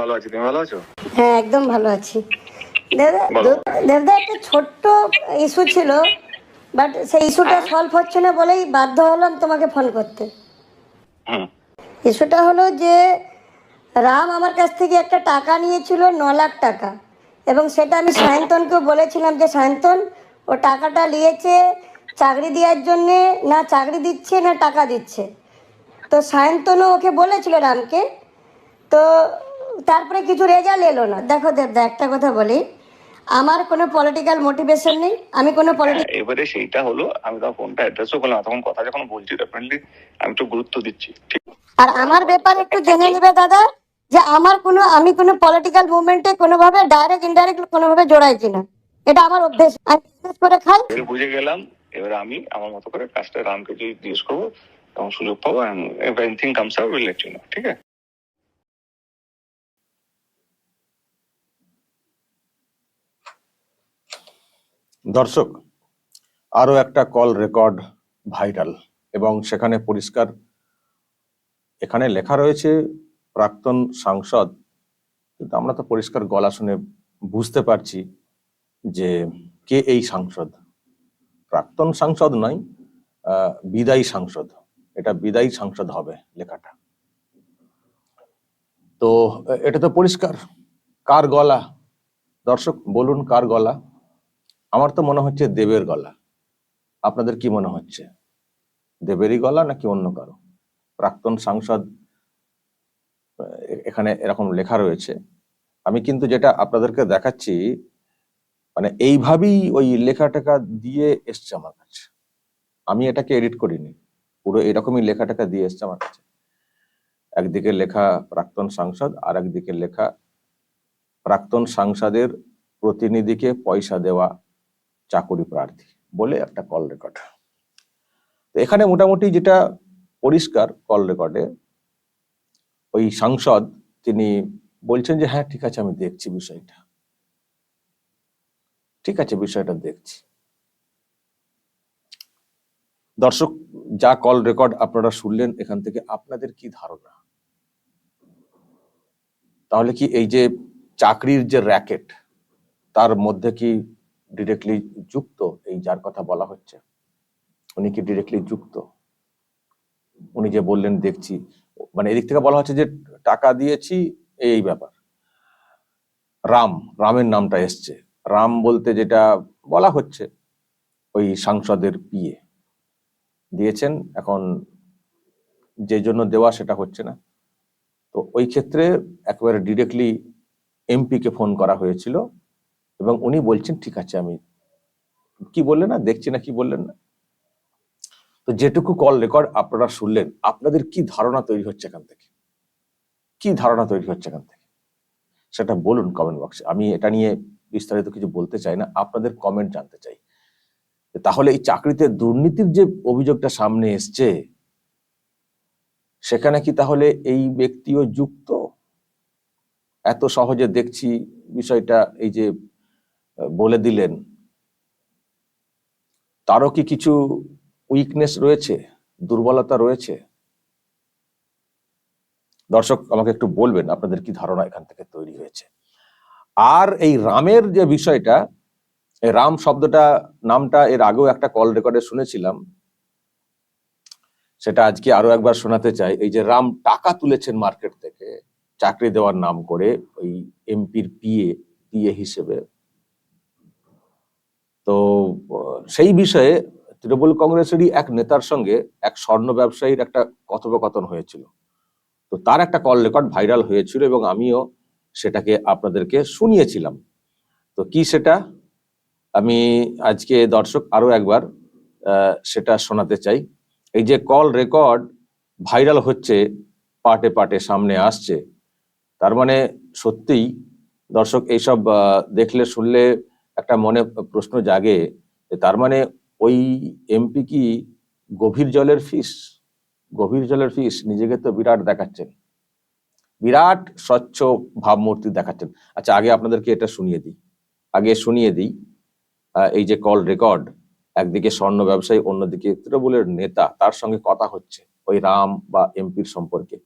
ভালো আছি তুমি ভালো আছো? হ্যাঁ একদম ভালো আছি। দাদা দাদা একটা ছোট্ট ইস্যু ছিল বাট সেই ইস্যুটা সলভ হচ্ছে না বলেই বাধ্য হলাম তোমাকে ফোন করতে। ইস্যুটা হলো যে রাম আমার কাছ থেকে একটা টাকা নিয়েছিল ন লাখ টাকা। এবং সেটা আমি সায়ন্তনকেও বলেছিলাম যে সায়ন্তন ও টাকাটা নিয়েছে চাকরি দেওয়ার জন্যে না চাকরি দিচ্ছে না টাকা দিচ্ছে। তো সায়ন্তনও ওকে বলেছিল রামকে। তো তারপরে কিছু রেজাল্ট এলো না। দেখো দেবদা একটা কথা বলি। আমার কোনো পলিটিক্যাল মোটিভেশন নেই। আমি কোনো পলিটিক্যাল এবারে সেইটা হলো আমি তখন ফোনটা অ্যাড্রেসও করলাম তখন কথা যখন বলছি ডেফিনেটলি আমি একটু গুরুত্ব দিচ্ছি ঠিক? আর আমার ব্যাপারে একটু জেনে নেবে দাদা যে আমার কোনো আমি কোনো পলিটিক্যাল মুভমেন্টে কোনোভাবে ডাইরেক্ট ইনডাইরেক্ট কোনোভাবে জড়াই কিনা। এটা আমার অভ্যেস। আমি business করে খাই। বুঝে গেলাম এবারে আমি আমার মতো করে কাজটা রামকে যদি জিজ্ঞেস করব তখন সুযোগ পাবো anything comes out will let you know ঠিক আছে? দর্শক, আরও একটা কল রেকর্ড ভাইরাল এবং সেখানে পরিষ্কার এখানে লেখা রয়েছে, প্রাক্তন সাংসদ, কিন্তু আমরা তো পরিষ্কার গলা শুনে বুঝতে পারছি যে কে এই সাংসদ। প্রাক্তন সাংসদ নয় বিদায়ী সাংসদ। এটা বিদায়ী সাংসদ হবে লেখাটা। তো এটা তো পরিষ্কার। কার গলা? দর্শক, বলুন কার গলা? আমার তো মনে হচ্ছে দেবের গলা। আপনাদের কি মনে হচ্ছে? দেবেরই গলা নাকি অন্য কারও? প্রাক্তন সাংসদ এখানে এরকম লেখা রয়েছে। আমি কিন্তু যেটা আপনাদেরকে দেখাচ্ছি মানে এইভাবেই ওই লেখা টেখা দিয়ে এসছে আমার কাছে। আমি এটাকে এডিট করিনি। পুরো এরকমই লেখা টেখা দিয়ে এসছে আমার কাছে। একদিকে লেখা প্রাক্তন সাংসদ আর একদিকে লেখা প্রাক্তন সাংসদের প্রতিনিধিকে পয়সা দেওয়া চাকুরি প্রার্থী বলে একটা কল রেকর্ড তো এখানে মোটামুটি যেটা পরিষ্কার কল রেকর্ডে ওই সাংসদ তিনি বলছেন যে হ্যাঁ ঠিক আছে, আমি দেখছি বিষয়টা। ঠিক আছে, বিষয়টা দেখছি। দর্শক, যা কল রেকর্ড আপনারা শুনলেন, এখান থেকে আপনাদের কি ধারণা? তাহলে কি এই যে চাকরির যে র্যাকেট তার মধ্যে কি ডিরেক্টলি যুক্ত, এই যার কথা বলা হচ্ছে। উনি কি ডিরেক্টলি যুক্ত? উনি যে বললেন, দেখছি। মানে এদিক থেকে বলা হচ্ছে যে, টাকা দিয়েছি, এই ব্যাপার। রাম, রামের নামটা এসছে। রাম বলতে যেটা বলা হচ্ছে, ওই সাংসদের পিয়ে দিয়েছেন, এখন যে জন্য দেওয়া সেটা হচ্ছে না। তো ওই ক্ষেত্রে একেবারে ডিরেক্টলি এমপি কে ফোন করা হয়েছিল। এবং উনি বলছেন, ঠিক আছে, আমি কি বললেন না? দেখছি না কি বললেন না? তো যেটুকু কল রেকর্ড আপনারা শুনলেন, আপনাদের কি ধারণা তৈরি হচ্ছে এখান থেকে? কি ধারণা তৈরি হচ্ছে এখান থেকে? সেটা বলুন কমেন্ট বক্সে আমি এটা নিয়ে বিস্তারিত কিছু বলতে চাই না, আপনাদের কমেন্ট জানতে চাই। তাহলে এই চাকরিতে দুর্নীতির যে অভিযোগটা সামনে এসছে, সেখানে কি তাহলে এই ব্যক্তিও যুক্ত? এত সহজে দেখছি বিষয়টা, এই যে বলে দিলেন, তারও কি কিছু উইকনেস রয়েছে? দুর্বলতা রয়েছে? দর্শক, আমাকে একটু বলবেন আপনাদের কি ধারণা এখান থেকে তৈরি হয়েছে। আর এই রামের যে বিষয়টা রাম শব্দটা, নামটা, এর আগেও একটা কল রেকর্ডে শুনেছিলাম। সেটা আজকে আরও একবার শোনাতে চাই। এই যে রাম টাকা তুলেছেন মার্কেট থেকে, চাকরি দেওয়ার নাম করে ওই এমপির পিএ পিএ হিসেবে তো, সেই বিষয়ে তৃণমূল কংগ্রেসেরই এক নেতার সঙ্গে এক স্বর্ণ ব্যবসায়ীর একটা কথোপকথন হয়েছিল। তো তার একটা কল রেকর্ড ভাইরাল হয়েছিল এবং আমিও সেটাকে আপনাদেরকে শুনিয়েছিলাম। তো কি সেটা? আমি আজকে দর্শক আরও একবার সেটা শোনাতে চাই। এই যে কল রেকর্ড ভাইরাল হচ্ছে, পাটে পাটে সামনে আসছে, তার মানে সত্যিই দর্শক এইসব দেখলে, শুনলে একটা মনে প্রশ্ন জাগে তার মানে ওই এমপি কি গভীর জলের ফিস? গভীর জলের ফিস নিজেকে তো বিরাট দেখাচ্ছেন। বিরাট স্বচ্ছ ভাবমূর্তি দেখাচ্ছেন। আচ্ছা আগে আপনাদেরকে এটা শুনিয়ে দিই। আগে শুনিয়ে দিই এই যে কল রেকর্ড একদিকে স্বর্ণ ব্যবসায়ী, অন্যদিকে তৃণমূলের নেতা, তার সঙ্গে কথা হচ্ছে ওই রাম বা এমপির সম্পর্কে।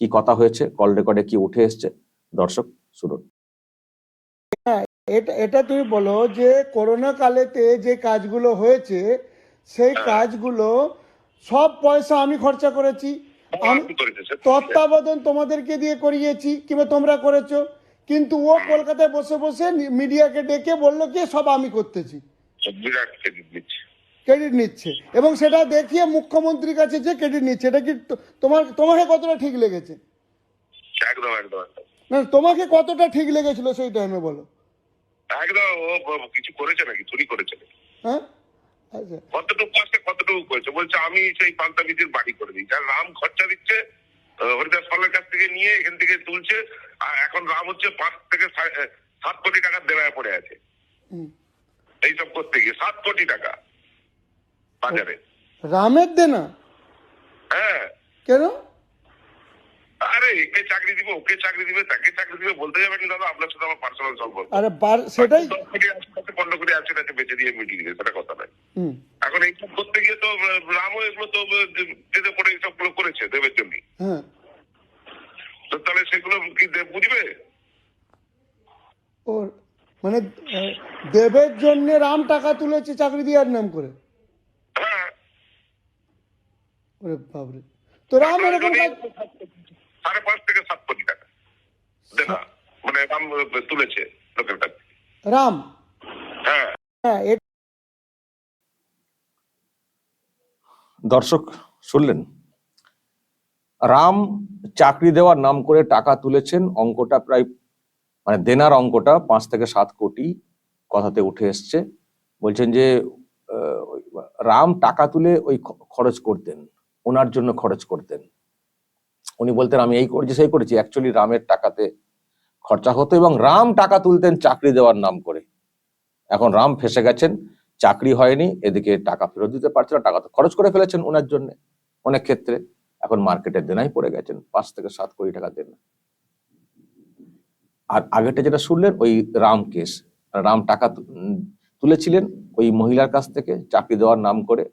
কি কথা হয়েছে? কল রেকর্ডে কি উঠে এসছে? দর্শক, শুনুন। এটা এটা তুমি বলো যে করোনা কালেতে যে কাজগুলো হয়েছে সেই কাজগুলো সব পয়সা আমি খরচা করেছি। আমি করেছেন স্যার। তত্ত্বাবধান তোমাদেরকে দিয়ে করিয়েছি কিংবা তোমরা করেছ। কিন্তু ও কলকাতায় বসে বসে মিডিয়াকে ডেকে বলল কি সব আমি করতেছি। ক্রেডিট নিচ্ছে। এবং সেটা দেখিয়ে মুখ্যমন্ত্রীর কাছে যে ক্রেডিট নিচ্ছে এটা কি তোমার তোমাকে কতটা ঠিক লেগেছে? একদম একদম না তোমাকে কতটা ঠিক লেগেছিল সেই টাইমে বলো। একদম ও কিছু করেছে নাকি? চুরি করেছে নাকি? হ্যাঁ? আচ্ছা। কতটুকু আসছে কতটুকু করেছে? বলছে আমি সেই বিদ্যুৎ বাড়ি করে দিই। আর রাম খরচা দিচ্ছে হরিদাস পালের কাছ থেকে নিয়ে এখান থেকে তুলছে আর এখন রাম হচ্ছে পাঁচ থেকে সাত কোটি টাকার দেওয়ায় পড়ে আছে। এইসব করতে গিয়ে সাত কোটি টাকা বাজারে। রামের দেনা? হ্যাঁ। কেন? আরে একে চাকরি দিবে ওকে চাকরি দিবে তাকে চাকরি দিবে বলতে যাবেন দাদা আপনার সাথে আমার পার্সোনাল সম্পর্ক। আরে সেটাই? দশ কোটি আছে তাতে পনেরো কোটি আছে তাকে বেঁচে দিয়ে মিটিয়ে দিবে সেটা কথা নয়। এখন এইসব করতে গিয়ে তো রামও এগুলো তো যেতে পড়ে এইসবগুলো করেছে দেবের জন্য। হ্যাঁ। তো তাহলে সেগুলো কি দেব বুঝবে? ওর মানে দেবের জন্য রাম টাকা তুলেছে চাকরি দেওয়ার নাম করে। হ্যাঁ। ওরে বাবরে তো রাম এরকম সাড়ে পাঁচ থেকে সাত কোটি টাকা। দেনা। মানে রাম তুলেছে লোকের কাছে রাম? হ্যাঁ। হ্যাঁ দর্শক শুনলেন? রাম চাকরি দেওয়ার নাম করে টাকা তুলেছেন অঙ্কটা প্রায় মানে দেনার অঙ্কটা পাঁচ থেকে সাত কোটি কথাতে উঠে এসছে। বলছেন যে আহ, রাম টাকা তুলে ওই খরচ করতেন ওনার জন্য খরচ করতেন। উনি বলতেন, আমি এই করেছি, সেই করেছি। অ্যাকচুয়ালি রামের টাকাতে খরচা হতো এবং রাম টাকা তুলতেন চাকরি দেওয়ার নাম করে। এখন রাম ফেসে গেছেন, চাকরি হয়নি, এদিকে টাকা ফেরত দিতে পারছে না, টাকা তো খরচ করে ফেলেছেন ওনার জন্য অনেক ক্ষেত্রে। এখন মার্কেটে দেনাই পড়ে গেছেন, পাঁচ থেকে সাত কোটি টাকা দেনা। আর আগেটা যেটা শুনলেন, ওই রাম কেস। রাম টাকা তুলেছিলেন ওই মহিলার কাছ থেকে, চাকরি দেওয়ার নাম করে,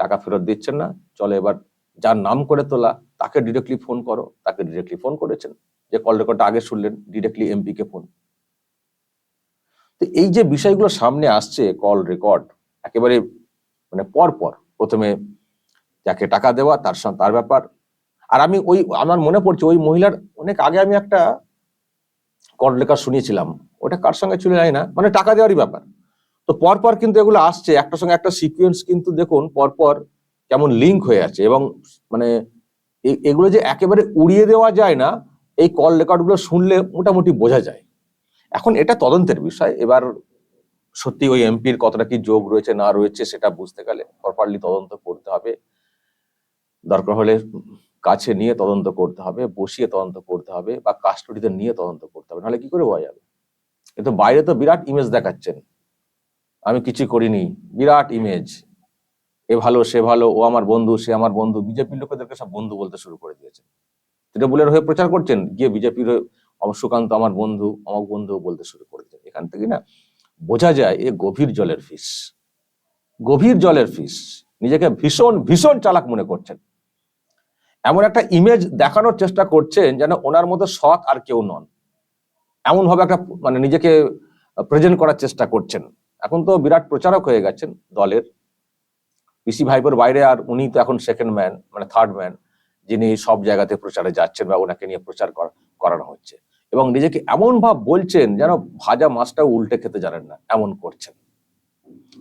টাকা ফেরত দিচ্ছেন না, চলে এবার যার নাম করে তোলা, তাকে ডিরেক্টলি ফোন করো। তাকে ডিরেক্টলি ফোন করেছেন। যে কল রেকর্ডটা আগে শুনলেন ডিরেক্টলি এমপি কে ফোন তো এই যে বিষয়গুলো সামনে আসছে কল রেকর্ড একেবারে মানে পর পর, প্রথমে যাকে টাকা দেওয়া, তার সঙ্গে তার ব্যাপার। আর আমি ওই, আমার মনে পড়ছে ওই মহিলার, অনেক আগে আমি একটা কল রেকর্ড শুনিয়েছিলাম। ওটা কার সঙ্গে ছিল যায় না। মানে টাকা দেওয়ারই ব্যাপার। তো পরপর কিন্তু এগুলো আসছে। একটা সঙ্গে একটা সিকুয়েন্স কিন্তু দেখুন পরপর কেমন লিঙ্ক হয়ে আছে এবং মানে এগুলো যে একেবারে উড়িয়ে দেওয়া যায় না, এই কল রেকর্ডগুলো শুনলে মোটামুটি বোঝা যায়। এখন এটা তদন্তের বিষয়। এবার সত্যি ওই এমপির কতটা কি যোগ রয়েছে, না রয়েছে, সেটা বুঝতে গেলে প্রপারলি তদন্ত করতে হবে। দরকার হলে কাছে নিয়ে তদন্ত করতে হবে, বসিয়ে তদন্ত করতে হবে বা কাস্টডিতে নিয়ে তদন্ত করতে হবে, নাহলে কি করে বোঝা যাবে? কিন্তু বাইরে তো বিরাট ইমেজ দেখাচ্ছেন। আমি কিছু করিনি, বিরাট ইমেজ এ ভালো, সে ভালো, ও আমার বন্ধু, সে আমার বন্ধু বিজেপির লোকেদেরকে সব বন্ধু বলতে শুরু করে দিয়েছেন তৃণমূলের হয়ে প্রচার করছেন, গিয়ে বিজেপির সুকান্ত আমার বন্ধু আমার বন্ধু বলতে শুরু করেছেন এখান থেকে না, বোঝা যায় এ গভীর জলের ফিস। গভীর জলের ফিস। নিজেকে ভীষণ ভীষণ চালাক মনে করছেন। এমন একটা ইমেজ দেখানোর চেষ্টা করছেন যেন ওনার মতো সৎ আর কেউ নন। এমন ভাবে একটা মানে নিজেকে প্রেজেন্ট করার চেষ্টা করছেন। এখন তো বিরাট প্রচারক হয়ে গেছেন দলের। পিসি ভাইপোর বাইরে আর উনি তো এখন সেকেন্ড ম্যান মানে থার্ড ম্যান যিনি সব জায়গাতে প্রচারে যাচ্ছেন বা ওনাকে নিয়ে প্রচার করা- করানো হচ্ছে। এবং নিজেকে এমন ভাব বলছেন যেন ভাজা মাছটা উল্টে খেতে জানেন না, এমন করছেন।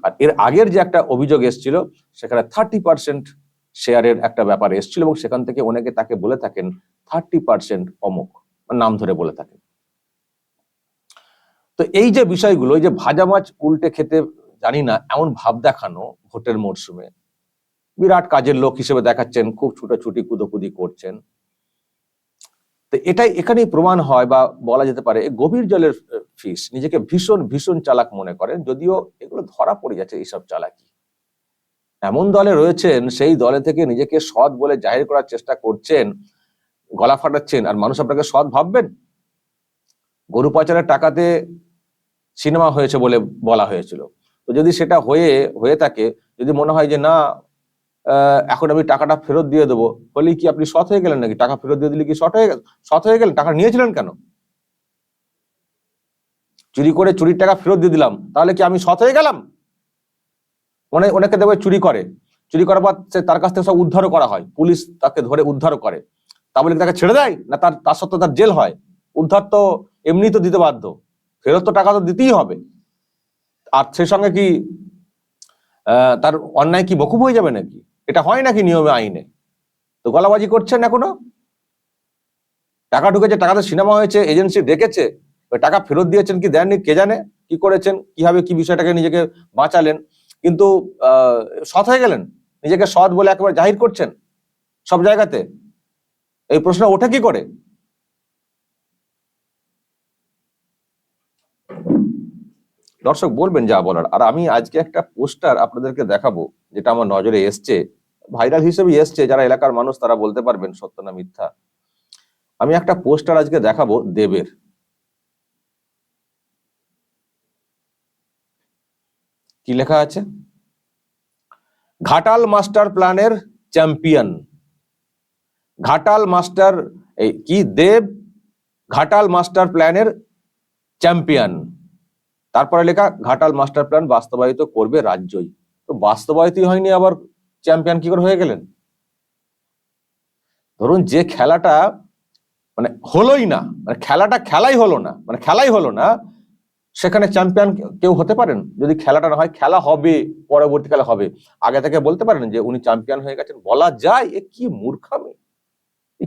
আর এর আগের যে একটা অভিযোগ এসেছিল, সেখানে থার্টি পার্সেন্ট শেয়ারের একটা ব্যাপার এসেছিল এবং সেখান থেকে অনেকে তাকে বলে থাকেন থার্টি পার্সেন্ট অমুক মানে নাম ধরে বলে থাকেন। তো এই যে বিষয়গুলো, এই যে ভাজা মাছ উল্টে খেতে জানি না, এমন ভাব দেখানো ভোটের মরশুমে। বিরাট কাজের লোক হিসেবে দেখাচ্ছেন, খুব ছুটাছুটি, কুদোকুদি করছেন। তো এটাই এখানেই প্রমাণ হয় বা বলা যেতে পারে গভীর জলের ফিস, নিজেকে ভীষণ ভীষণ চালাক মনে করেন, যদিও এগুলো ধরা পড়ে যাচ্ছে এইসব চালাকি। এমন দলে রয়েছেন, সেই দলে থেকে নিজেকে সৎ বলে জাহির করার চেষ্টা করছেন, গলা ফাটাচ্ছেন, আর মানুষ আপনাকে সৎ ভাববেন? গরু পাচারের টাকাতে সিনেমা হয়েছে বলে বলা হয়েছিল। তো যদি সেটা হয়ে হয়ে থাকে, যদি মনে হয় যে না এখন আমি টাকাটা ফেরত দিয়ে দেবো, বলি কি আপনি সৎ হয়ে গেলেন নাকি? টাকা ফেরত দিয়ে দিলে কি সৎ হয়ে গেল সৎ হয়ে গেলেন? টাকা নিয়েছিলেন কেন? চুরি করে চুরির টাকা ফেরত দিয়ে দিলাম, তাহলে কি আমি সৎ হয়ে গেলাম? অনেক, অনেকে দেখবে চুরি করে, চুরি করার পর সে তার কাছ থেকে সব উদ্ধারও করা হয়, পুলিশ তাকে ধরে উদ্ধার করে, তা বলে তাকে ছেড়ে দেয়? না তার তার সত্ত্বেও তার জেল হয়, উদ্ধার তো এমনি তো দিতে বাধ্য, ফেরত তো টাকা তো দিতেই হবে। আর সে সঙ্গে কি তার অন্যায় কি বকুব হয়ে যাবে নাকি? এটা হয় নাকি নিয়মে, আইনে? তো গলাবাজি করছেন এখনও? টাকা ঢুকেছে, টাকাতে সিনেমা হয়েছে, এজেন্সি ওই টাকা ফেরত দিয়েছেন কি দেননি, কে জানে কি করেছেন, কীভাবে কি বিষয়টাকে নিজেকে বাঁচালেন? কিন্তু সৎ হয়ে গেলেন? নিজেকে সৎ বলে একেবারে জাহির করছেন সব জায়গাতে? এই প্রশ্ন ওঠে কি করে? দর্শক বলবেন যা বলার। আর আমি আজকে একটা পোস্টার আপনাদেরকে দেখাবো, যেটা আমার নজরে এসছে। ভাইরাল হিসেবে এসছে, যারা এলাকার মানুষ তারা বলতে পারবেন সত্য না মিথ্যা। আমি একটা পোস্টার আজকে দেখাবো দেবের। কি লেখা আছে? ঘাটাল মাস্টার প্ল্যানের চ্যাম্পিয়ন। ঘাটাল মাস্টার কি দেব? ঘাটাল মাস্টার প্ল্যানের চ্যাম্পিয়ন। তারপরে লেখা, ঘাটাল মাস্টার প্ল্যান বাস্তবায়িত করবে রাজ্যই। তো বাস্তবায়িতই হয়নি আবার চ্যাম্পিয়ন কি করে হয়ে গেলেন? ধরুন যে খেলাটা মানে হলোই না মানে খেলাটা খেলাই হলো না মানে খেলাই হলো না, সেখানে চ্যাম্পিয়ন কেউ হতে পারেন? যদি খেলাটা না হয়, খেলা হবে পরবর্তীকালে হবে। আগে থেকে বলতে পারেন যে উনি চ্যাম্পিয়ন হয়ে গেছেন, বলা যায়? এ কি মূর্খামি?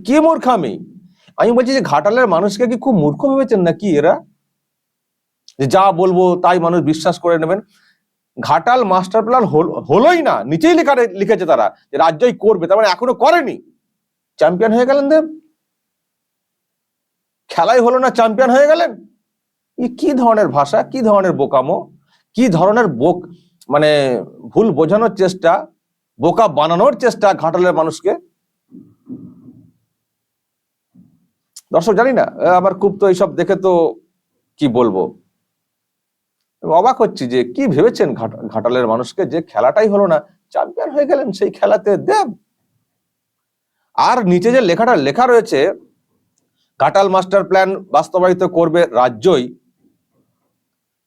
কি মূর্খামি? আমি বলছি যে ঘাটালের মানুষকে কি খুব মূর্খ ভেবেছেন নাকি এরা? যে যা বলব তাই মানুষ বিশ্বাস করে নেবেন। ঘাটাল মাস্টার প্ল্যান হলোই না, নিচেই লেখা লিখেছে তারা যে রাজ্যই করবে, তার মানে এখনও করেনি। চ্যাম্পিয়ন হয়ে গেলেন দেব। খেলাই হলো না, চ্যাম্পিয়ন হয়ে গেলেন। কি ধরনের ভাষা, কি ধরনের বোকামো, কি ধরনের বোক মানে ভুল বোঝানোর চেষ্টা, বোকা বানানোর চেষ্টা ঘাটালের মানুষকে? দর্শক জানি না আমার খুব তো এইসব দেখে তো কি বলব? অবাক হচ্ছি যে কি ভেবেছেন ঘাট- ঘাটালের মানুষকে যে খেলাটাই হলো না, চ্যাম্পিয়ন হয়ে গেলেন সেই খেলাতে দেব। আর নিচে যে লেখাটা লেখা রয়েছে, ঘাটাল মাস্টার প্ল্যান বাস্তবায়িত করবে রাজ্যই।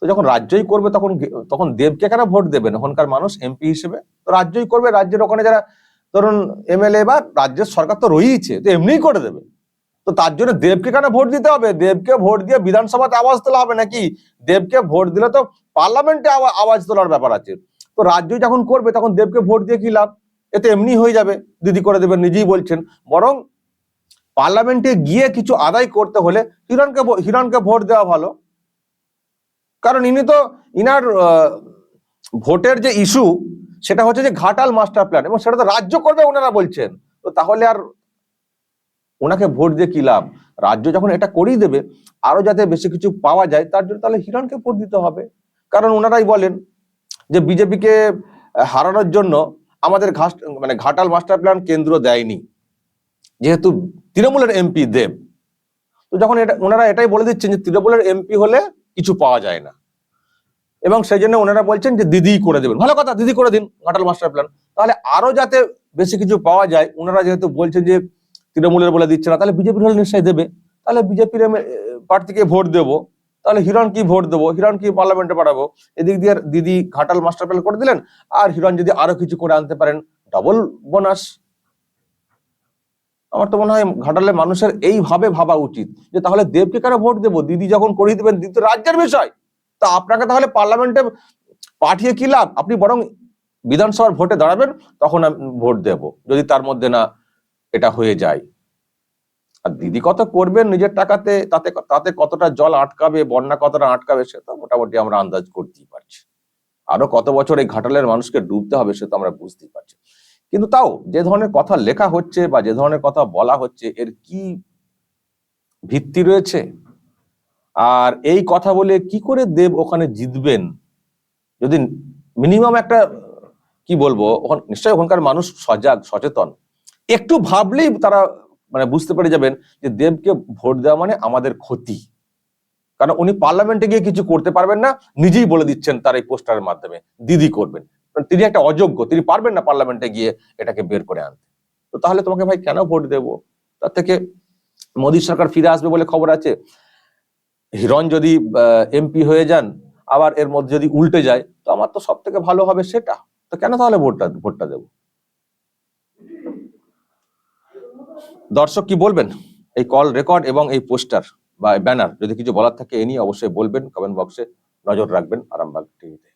তো যখন রাজ্যই করবে তখন তখন দেবকে কেন ভোট দেবেন? ওখানকার মানুষ এমপি হিসেবে। তো রাজ্যই করবে, রাজ্যের ওখানে যারা ধরুন এমএলএ বা রাজ্যের সরকার তো রয়েইছে, তো এমনিই করে দেবে। তো তার জন্য দেবকে কেন ভোট দিতে হবে? দেবকে ভোট দিয়ে বিধানসভাতে আওয়াজ তোলা হবে নাকি? দেবকে ভোট দিলে তো পার্লামেন্টে আওয়া- আওয়াজ তোলার ব্যাপার আছে। তো রাজ্য যখন করবে, তখন দেবকে ভোট দিয়ে কি লাভ? এতে এমনি হয়ে যাবে, দিদি করে দেবেন নিজেই বলছেন। বরং পার্লামেন্টে গিয়ে কিছু আদায় করতে হলে হিরণকে হিরণকে ভোট দেওয়া ভালো। কারণ ইনি তো ইনার ভোটের যে ইস্যু, সেটা হচ্ছে যে ঘাটাল মাস্টার প্ল্যান এবং সেটা তো রাজ্য করবে ওনারা বলছেন। তো তাহলে আর ওনাকে ভোট দিয়ে কি লাভ? রাজ্য যখন এটা করিয়ে দেবে, আরও যাতে বেশি কিছু পাওয়া যায়, তার জন্য তাহলে হিরণকে ভোট দিতে হবে। কারণ ওনারাই বলেন যে বিজেপিকে হারানোর জন্য আমাদের ঘাস মানে ঘাটাল মাস্টার প্ল্যান কেন্দ্র দেয়নি। যেহেতু তৃণমূলের এমপি দেব। তো যখন এটা, ওনারা এটাই বলে দিচ্ছেন যে তৃণমূলের এমপি হলে কিছু পাওয়া যায় না। এবং সেই জন্য ওনারা বলছেন যে দিদি করে দেবেন। ভালো কথা, দিদি করে দিন ঘাটাল মাস্টার প্ল্যান। তাহলে আরও যাতে বেশি কিছু পাওয়া যায়, ওনারা যেহেতু বলছেন যে তৃণমূলের বলে দিচ্ছে না, তাহলে বিজেপির হলে নিশ্চয়ই দেবে। তাহলে বিজেপির প্রার্থীকে ভোট দেবো। তাহলে হিরণ কি ভোট দেবো হিরণ কি পার্লামেন্টে পাঠাবো। এদিক দিয়ে দিদি ঘাটাল মাস্টার প্ল্যান করে দিলেন, আর হিরণ যদি আরও কিছু করে আনতে পারেন ডবল বোনাস আমার তো মনে হয় ঘাটালে মানুষের এইভাবে ভাবা উচিত, যে তাহলে দেবকে কেন ভোট দেবো? দিদি যখন করিয়ে দেবেন, দিদি তো রাজ্যের বিষয়। তা আপনাকে তাহলে পার্লামেন্টে পাঠিয়ে কি লাভ? আপনি বরং বিধানসভার ভোটে দাঁড়াবেন, তখন আমি ভোট দেব, যদি তার মধ্যে না এটা হয়ে যায়। আর দিদি কত করবেন নিজের টাকাতে? তাতে তাতে কতটা জল আটকাবে, বন্যা কতটা আটকাবে, সে তো মোটামুটি আমরা আন্দাজ করতেই পারছি। আরও কত বছর এই ঘাটালের মানুষকে ডুবতে হবে, সে তো আমরা বুঝতেই পারছি। কিন্তু তাও যে ধরনের কথা লেখা হচ্ছে বা যে ধরনের কথা বলা হচ্ছে, এর কি ভিত্তি রয়েছে? আর এই কথা বলে কি করে দেব ওখানে জিতবেন? যদি মিনিমাম একটা, কি বলব, ওখান, নিশ্চয়ই ওখানকার মানুষ সজাগ, সচেতন। একটু ভাবলেই তারা মানে বুঝতে পেরে যাবেন যে দেবকে ভোট দেওয়া মানে আমাদের ক্ষতি। কারণ উনি পার্লামেন্টে গিয়ে কিছু করতে পারবেন না, নিজেই বলে দিচ্ছেন তার এই পোস্টারের মাধ্যমে, দিদি করবেন। তিনি একটা অযোগ্য, তিনি পারবেন না পার্লামেন্টে গিয়ে এটাকে বের করে আনতে। তো তাহলে তোমাকে ভাই কেন ভোট দেব? তার থেকে মোদী সরকার ফিরে আসবে বলে খবর আছে। হিরণ যদি এমপি হয়ে যান, আবার এর মধ্যে যদি উল্টে যায়, তো আমার তো সব থেকে ভালো হবে সেটা। তো কেন তাহলে ভোটটা ভোটটা দেব? দর্শক কি বলবেন? এই কল রেকর্ড এবং এই পোস্টার বা ব্যানার যদি কিছু বলার থাকে, এ নিয়ে অবশ্যই বলবেন। কমেন্ট বক্সে নজর রাখবেন আরামবাগ টিভিতে